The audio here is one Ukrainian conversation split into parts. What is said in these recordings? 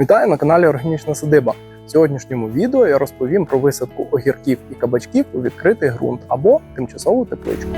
Вітаю на каналі Органічна Садиба. В сьогоднішньому відео я розповім про висадку огірків і кабачків у відкритий ґрунт або тимчасову тепличку.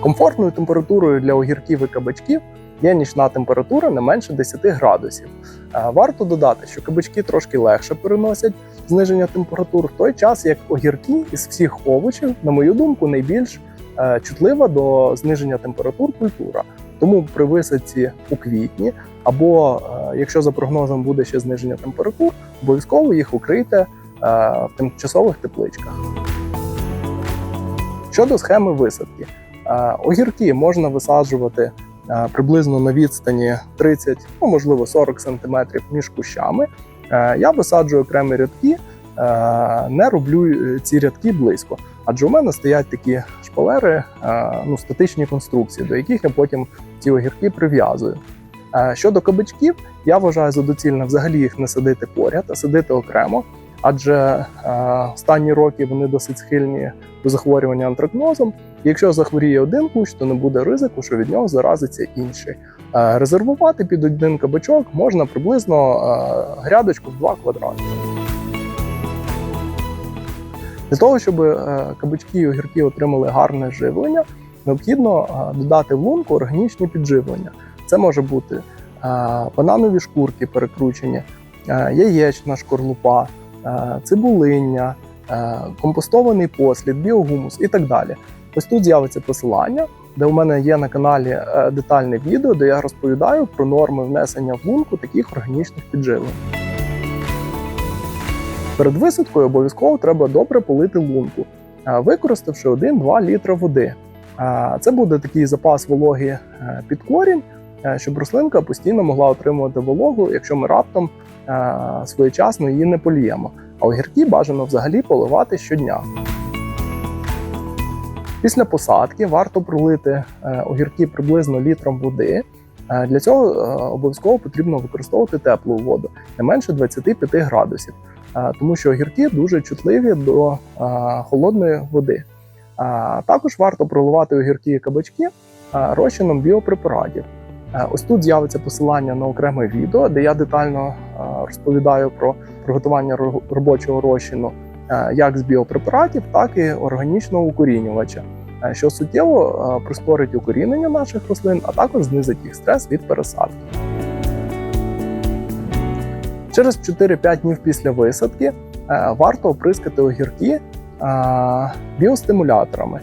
Комфортною температурою для огірків і кабачків є нічна температура не менше 10 градусів. Е, Варто додати, що кабачки трошки легше переносять зниження температур, в той час як огірки із всіх овочів, на мою думку, найбільш е, чутлива до зниження температур культура. Тому при висадці у квітні або е, якщо за прогнозом буде ще зниження температур, обов'язково їх укрийте е, в тимчасових тепличках. Щодо схеми висадки, е, огірки можна висаджувати приблизно на відстані 30, ну можливо 40 см між кущами. Я висаджую окремі рядки, не роблю ці рядки близько, адже у мене стоять такі шпалери, ну статичні конструкції, до яких я потім ці огірки прив'язую. Е, Щодо кабачків, я вважаю за доцільне взагалі їх не садити поряд, а садити окремо, адже е, останні роки вони досить схильні до захворювання антракнозом. Якщо захворіє один кущ, то не буде ризику, що від нього заразиться інший. Е, Резервувати під один кабачок можна приблизно грядочку в 2 квадрати. Для того, щоб кабачки і огірки отримали гарне живлення, необхідно додати в лунку органічні підживлення. Це може бути бананові шкурки перекручені, яєчна шкорлупа, цибулиння, компостований послід, біогумус і так далі. Ось тут з'явиться посилання, де у мене є на каналі е, детальне відео, де я розповідаю про норми внесення в лунку таких органічних підживлень. Перед висадкою обов'язково треба добре полити лунку, використавши 1-2 літра води. Це буде такий запас вологи е, під корінь, щоб рослинка постійно могла отримувати вологу, якщо ми раптом е, своєчасно її не поліємо. А огірки бажано взагалі поливати щодня. Після посадки варто пролити е, огірки приблизно літром води. Е, Для цього е, обов'язково потрібно використовувати теплу воду не менше 25 градусів, е, тому що огірки дуже чутливі до е, холодної води. Е, Також варто проливати огірки і кабачки е, розчином біопрепаратів. Е, Ось тут з'явиться посилання на окреме відео, де я детально е, розповідаю про приготування робочого розчину е, як з біопрепаратів, так і органічного укорінювача, що суттєво прискорить укорінення наших рослин, а також знизить їх стрес від пересадки. Через 4-5 днів після висадки варто оприскати огірки біостимуляторами.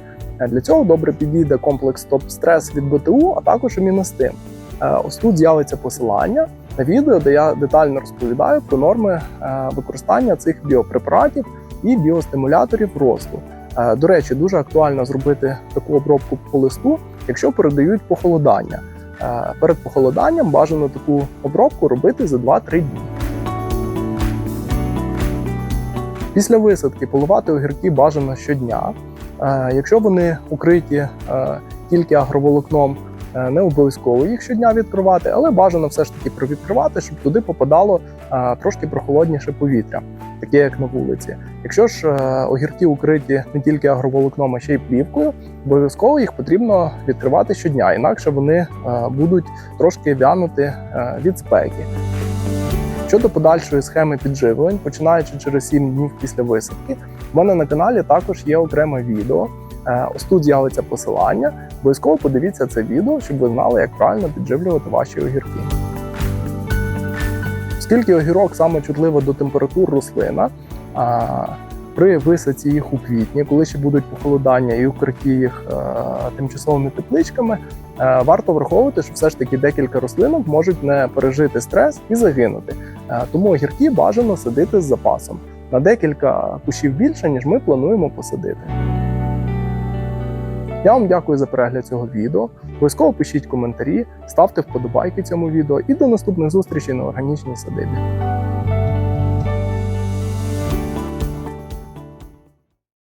Для цього добре підійде комплекс Стоп-стрес від БТУ, а також аміностим. Е, Ось тут з'явиться посилання на відео, де я детально розповідаю про норми е, використання цих біопрепаратів і біостимуляторів росту. Е, До речі, дуже актуально зробити таку обробку по листу, якщо передають похолодання. Перед похолоданням бажано таку обробку робити за 2-3 дні. Після висадки поливати огірки бажано щодня. Якщо вони укриті тільки агроволокном, не обов'язково їх щодня відкривати, але бажано все ж таки провідкривати, щоб туди попадало е, трошки прохолодніше повітря, таке як на вулиці. Якщо ж е, огірки укриті не тільки агроволокном, а ще й плівкою, обов'язково їх потрібно відкривати щодня, інакше вони е, будуть трошки вянути е, від спеки. Щодо подальшої схеми підживлень, починаючи через 7 днів після висадки, в мене на каналі також є окреме відео. Ось тут з'явиться посилання. Обов'язково подивіться це відео, щоб ви знали, як правильно підживлювати ваші огірки. Оскільки огірок саме чутлива до температур рослина, при висадці їх у квітні, коли ще будуть похолодання і укритті їх е, тимчасовими тепличками, е, варто враховувати, що все ж таки декілька рослинок можуть не пережити стрес і загинути. Е, Тому огірки бажано садити з запасом на декілька кущів більше, ніж ми плануємо посадити. Я вам дякую за перегляд цього відео. Обов'язково пишіть коментарі, ставте вподобайки цьому відео і до наступних зустрічей на органічній садибі.